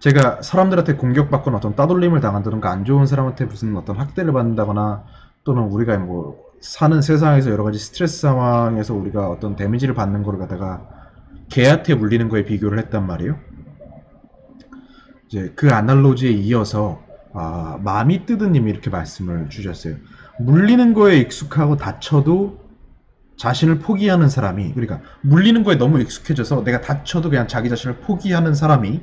제가 사람들한테 공격받거나 어떤 따돌림을 당한다던가 안 좋은 사람한테 무슨 어떤 학대를 받는다거나 또는 우리가 뭐 사는 세상에서 여러 가지 스트레스 상황에서 우리가 어떤 데미지를 받는 거를 갖다가 개한테 물리는 거에 비교를 했단 말이에요. 이제 그 아날로지에 이어서 아, 마미 뜨드님이 이렇게 말씀을 주셨어요. 물리는 거에 익숙하고 다쳐도 자신을 포기하는 사람이 그러니까 물리는 거에 너무 익숙해져서 내가 다쳐도 그냥 자기 자신을 포기하는 사람이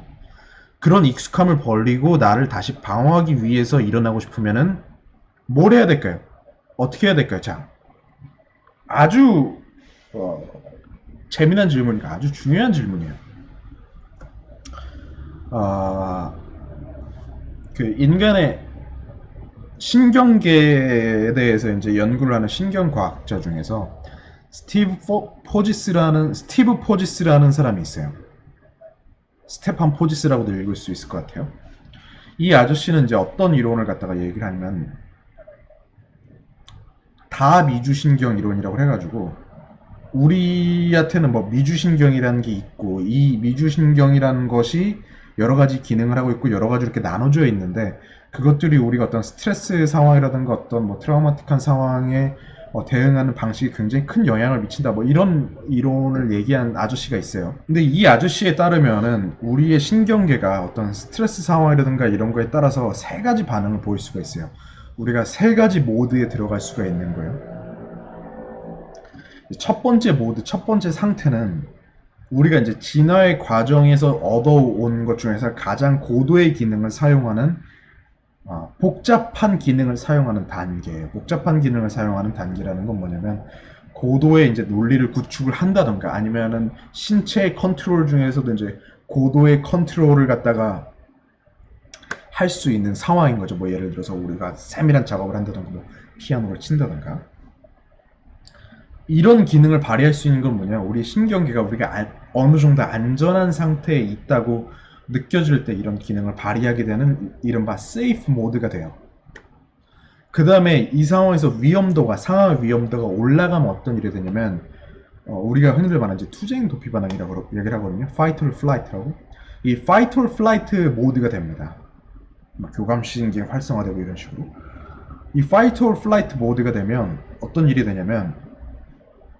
그런 익숙함을 버리고 나를 다시 방어하기 위해서 일어나고 싶으면은 뭘 해야 될까요? 어떻게 해야 될까요? 자, 아주 어, 재미난 질문이니까 아주 중요한 질문이에요. 아, 그 인간의 신경계에 대해서 이제 연구를 하는 신경과학자 중에서 스티브 포, 포지스라는 스티브 포지스라는 사람이 있어요. 스테판 포지스라고도 읽을 수 있을 것 같아요. 이 아저씨는 이제 어떤 이론을 갖다가 얘기를 하냐면 다 미주신경 이론이라고 해가지고 우리한테는 뭐 미주신경이라는 게 있고 이 미주신경이라는 것이 여러 가지 기능을 하고 있고 여러 가지 이렇게 나눠져 있는데 그것들이 우리가 어떤 스트레스 상황이라든가 어떤 뭐 트라우마틱한 상황에 어, 대응하는 방식이 굉장히 큰 영향을 미친다. 뭐 이런 이론을 얘기한 아저씨가 있어요. 근데 이 아저씨에 따르면은 우리의 신경계가 어떤 스트레스 상황이라든가 이런 거에 따라서 세 가지 반응을 보일 수가 있어요. 우리가 세 가지 모드에 들어갈 수가 있는 거예요. 첫 번째 모드, 첫 번째 상태는 우리가 이제 진화의 과정에서 얻어온 것 중에서 가장 고도의 기능을 사용하는 어, 복잡한 기능을 사용하는 단계예요. 복잡한 기능을 사용하는 단계라는 건 뭐냐면 고도의 이제 논리를 구축을 한다던가 아니면은 신체 컨트롤 중에서도 이제 고도의 컨트롤을 갖다가 할 수 있는 상황인 거죠. 뭐 예를 들어서 우리가 세밀한 작업을 한다던가 뭐 피아노를 친다던가 이런 기능을 발휘할 수 있는 건 뭐냐? 우리 신경계가 우리가 안- 어느 정도 안전한 상태에 있다고 느껴질 때 이런 기능을 발휘하게 되는 이른바 세이프 모드가 돼요. 그 다음에 이 상황에서 위험도가 상황의 위험도가 올라가면 어떤 일이 되냐면 어, 우리가 흔히들 말하는 이제 투쟁 도피 반응이라고 얘기를 하거든요. fight or flight라고. 이 fight or flight 모드가 됩니다. 막 교감신경 활성화되고 이런 식으로. 이 fight or flight 모드가 되면 어떤 일이 되냐면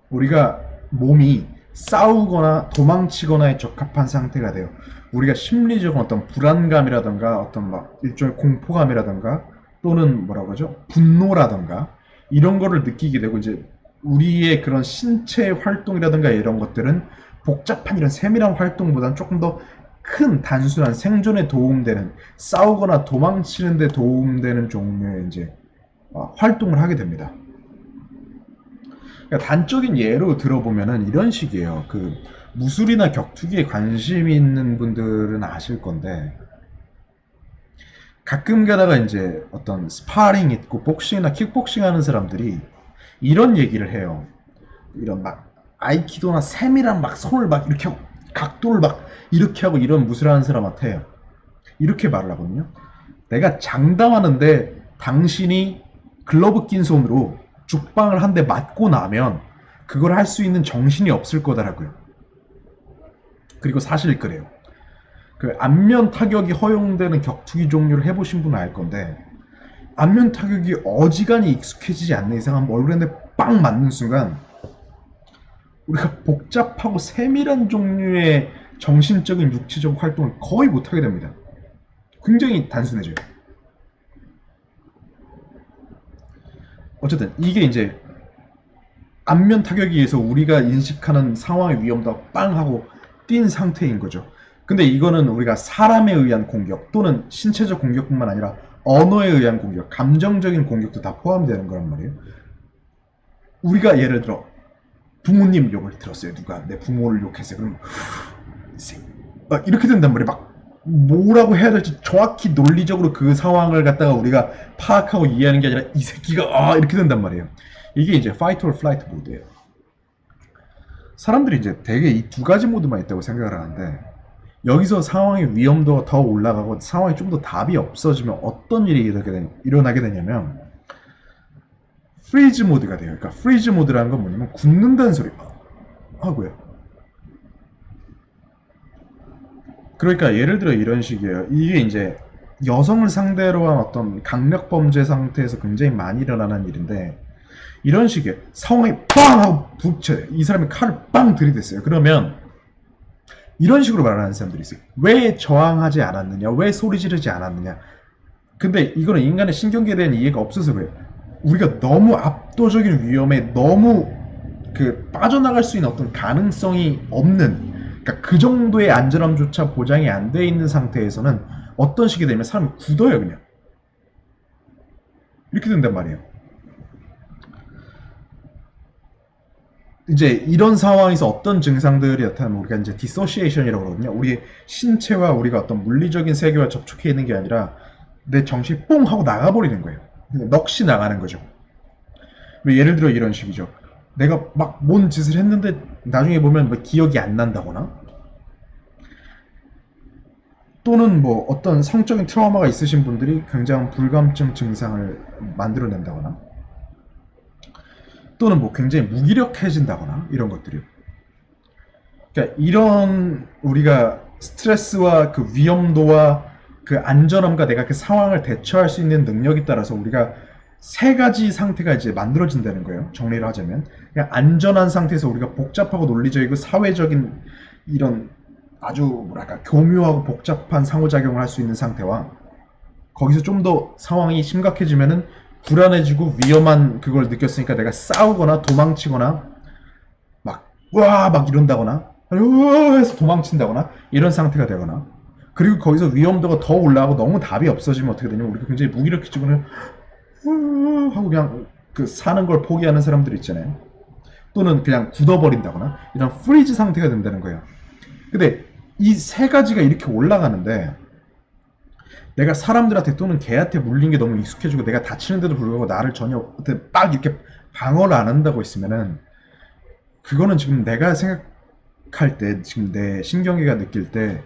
우리가 몸이 싸우거나 도망치거나에 적합한 상태가 돼요. 우리가 심리적인 어떤 불안감이라던가 어떤 막 일종의 공포감이라던가 또는 뭐라고 하죠? 분노라던가 이런 거를 느끼게 되고 이제 우리의 그런 신체 활동이라든가 이런 것들은 복잡한 이런 세밀한 활동보다는 조금 더 큰 단순한 생존에 도움되는 싸우거나 도망치는 데 도움되는 종류의 이제 어, 활동을 하게 됩니다. 그러니까 단적인 예로 들어보면은 이런 식이에요. 그 무술이나 격투기에 관심이 있는 분들은 아실 건데 가끔 가다가 이제 어떤 스파링 있고 복싱이나 킥복싱 하는 사람들이 이런 얘기를 해요. 이런 막 아이키도나 세밀한 막 손을 막 이렇게 하고 각도를 막 이렇게 하고 이런 무술 하는 사람한테 이렇게 말을 하거든요. 내가 장담하는데 당신이 글러브 낀 손으로 죽방을 한 대 맞고 나면 그걸 할 수 있는 정신이 없을 거다라고요. 그리고 사실 그래요. 그 안면 타격이 허용되는 격투기 종류를 해보신 분은 알 건데 안면 타격이 어지간히 익숙해지지 않는 이상 한 얼굴에 빵 맞는 순간 우리가 복잡하고 세밀한 종류의 정신적인 육체적 활동을 거의 못하게 됩니다. 굉장히 단순해져요. 어쨌든 이게 이제 안면 타격에 의해서 우리가 인식하는 상황의 위험도가 빵 하고 뛴 상태인 거죠. 근데 이거는 우리가 사람에 의한 공격 또는 신체적 공격뿐만 아니라 언어에 의한 공격, 감정적인 공격도 다 포함되는 거란 말이에요. 우리가 예를 들어 부모님 욕을 들었어요. 누가 내 부모를 욕했어요. 그럼 어, 이렇게 된단 말이에요. 막 뭐라고 해야 될지 정확히 논리적으로 그 상황을 갖다가 우리가 파악하고 이해하는 게 아니라 이 새끼가 아 이렇게 된단 말이에요. 이게 이제 fight or flight 모드예요. 사람들이 이제 대개 이두 가지 모드만 있다고 생각을 하는데 여기서 상황의 위험도가 더 올라가고 상황이 좀 더 답이 없어지면 어떤 일이 일어나게, 되냐면 프리즈 모드가 돼요. 그러니까 프리즈 모드라는 건 뭐냐면 굳는다는 소리 하고요. 그러니까 예를 들어 이런 식이에요. 이게 이제 여성을 상대로 한 어떤 강력 범죄 상태에서 굉장히 많이 일어나는 일인데 이런 식의 상황이 빵 하고 북쳐요. 이 사람이 칼을 빵 들이댔어요. 그러면 이런 식으로 말하는 사람들이 있어요. 왜 저항하지 않았느냐? 왜 소리 지르지 않았느냐? 근데 이거는 인간의 신경계에 대한 이해가 없어서 그래요. 우리가 너무 압도적인 위험에 너무 그 빠져나갈 수 있는 어떤 가능성이 없는 그러니까 그 정도의 안전함조차 보장이 안 돼 있는 상태에서는 어떤 식이 되면 사람이 굳어요 그냥 이렇게 된단 말이에요. 이제 이런 상황에서 어떤 증상들이 나타나면 우리가 이제 디소시에이션이라고 그러거든요. 우리 신체와 우리가 어떤 물리적인 세계와 접촉해 있는 게 아니라 내 정신이 뽕 하고 나가버리는 거예요. 넋이 나가는 거죠. 뭐 예를 들어 이런 식이죠. 내가 막 뭔 짓을 했는데 나중에 보면 뭐 기억이 안 난다거나? 또는 뭐 어떤 성적인 트라우마가 있으신 분들이 굉장한 불감증 증상을 만들어낸다거나? 또는 뭐 굉장히 무기력해진다거나? 이런 것들이요. 그러니까 이런 우리가 스트레스와 그 위험도와 그 안전함과 내가 그 상황을 대처할 수 있는 능력에 따라서 우리가 세 가지 상태가 이제 만들어진다는 거예요. 정리를 하자면 그냥 안전한 상태에서 우리가 복잡하고 논리적이고 사회적인 이런 아주 뭐랄까 교묘하고 복잡한 상호작용을 할 수 있는 상태와 거기서 좀 더 상황이 심각해지면은 불안해지고 위험한 그걸 느꼈으니까 내가 싸우거나 도망치거나 막 와 막 이런다거나 으아 해서 도망친다거나 이런 상태가 되거나 그리고 거기서 위험도가 더 올라가고 너무 답이 없어지면 어떻게 되냐면 우리가 굉장히 무기력해지고 그냥 으아 하고 그냥 그 사는 걸 포기하는 사람들 있잖아요. 또는 그냥 굳어버린다거나 이런 프리즈 상태가 된다는 거예요. 근데 이 세 가지가 이렇게 올라가는데 내가 사람들한테 또는 개한테 물린 게 너무 익숙해지고 내가 다치는데도 불구하고 나를 전혀 빡 이렇게 방어를 안 한다고 있으면은 그거는 지금 내가 생각할 때 지금 내 신경계가 느낄 때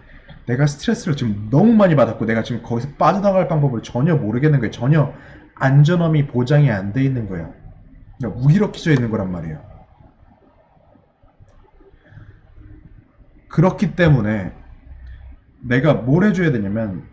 내가 스트레스를 지금 너무 많이 받았고 내가 지금 거기서 빠져나갈 방법을 전혀 모르겠는 거예요. 전혀 안전함이 보장이 안 돼 있는 거예요. 그러니까 무기력해져 있는 거란 말이에요. 그렇기 때문에 내가 뭘 해줘야 되냐면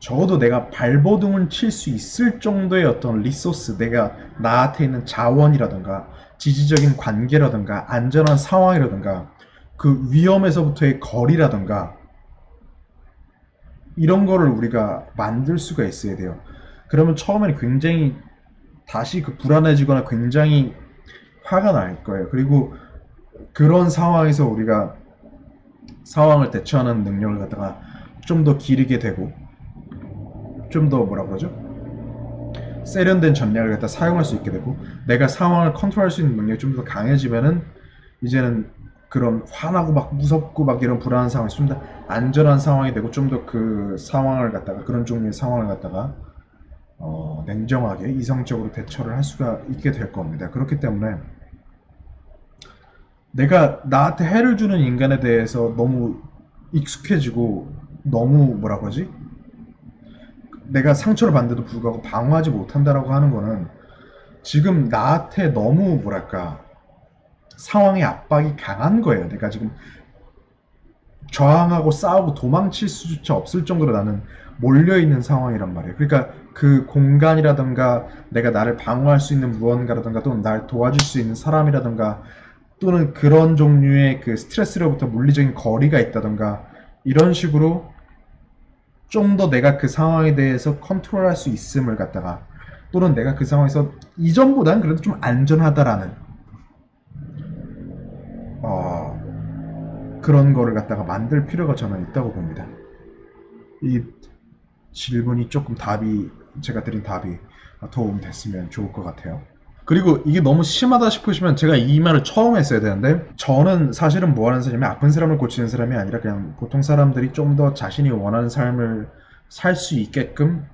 적어도 내가 발버둥을 칠 수 있을 정도의 어떤 리소스, 내가 나한테 있는 자원이라든가 지지적인 관계라든가 안전한 상황이라든가 그 위험에서부터의 거리라든가 이런 거를 우리가 만들 수가 있어야 돼요. 그러면 처음에는 굉장히 다시 그 불안해지거나 굉장히 화가 날 거예요. 그리고 그런 상황에서 우리가 상황을 대처하는 능력을 갖다가 좀 더 기르게 되고 좀 더 뭐라 그러죠? 세련된 전략을 갖다 사용할 수 있게 되고 내가 상황을 컨트롤할 수 있는 능력이 좀 더 강해지면은 이제는 그런 화나고 막 무섭고 막 이런 불안한 상황이 좀 더 안전한 상황이 되고 좀 더 그 상황을 갖다가 그런 종류의 상황을 갖다가 어, 냉정하게 이성적으로 대처를 할 수가 있게 될 겁니다. 그렇기 때문에 내가 나한테 해를 주는 인간에 대해서 너무 익숙해지고 너무 뭐라고 하지? 내가 상처를 받는데도 불구하고 방어하지 못한다라고 하는 거는 지금 나한테 너무 뭐랄까 상황의 압박이 강한 거예요. 내가 지금 저항하고 싸우고 도망칠 수조차 없을 정도로 나는 몰려있는 상황이란 말이에요. 그러니까 그 공간이라든가 내가 나를 방어할 수 있는 무언가라든가 또는 날 도와줄 수 있는 사람이라든가 또는 그런 종류의 그 스트레스로부터 물리적인 거리가 있다던가 이런 식으로 좀 더 내가 그 상황에 대해서 컨트롤할 수 있음을 갖다가 또는 내가 그 상황에서 이전보다는 그래도 좀 안전하다라는 어, 그런 거를 갖다가 만들 필요가 저는 있다고 봅니다. 이 질문이 조금 답이 제가 드린 답이 도움 됐으면 좋을 것 같아요. 그리고 이게 너무 심하다 싶으시면 제가 이 말을 처음 했어야 되는데 저는 사실은 뭐 하는 사람이 아픈 사람을 고치는 사람이 아니라 그냥 보통 사람들이 좀 더 자신이 원하는 삶을 살 수 있게끔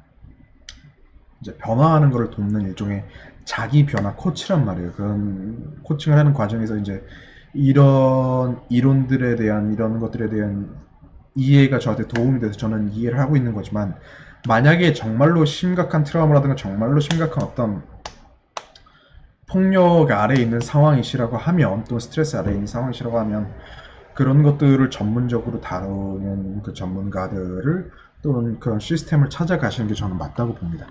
이제 변화하는 것을 돕는 일종의 자기 변화 코치란 말이에요. 그런 코칭을 하는 과정에서 이제 이런 이론들에 대한 이런 것들에 대한 이해가 저한테 도움이 돼서 저는 이해를 하고 있는 거지만 만약에 정말로 심각한 트라우마라든가 정말로 심각한 어떤 폭력 아래에 있는 상황이시라고 하면 또 스트레스 아래에 있는 상황이시라고 하면 그런 것들을 전문적으로 다루는 그 전문가들을 또는 그런 시스템을 찾아가시는 게 저는 맞다고 봅니다.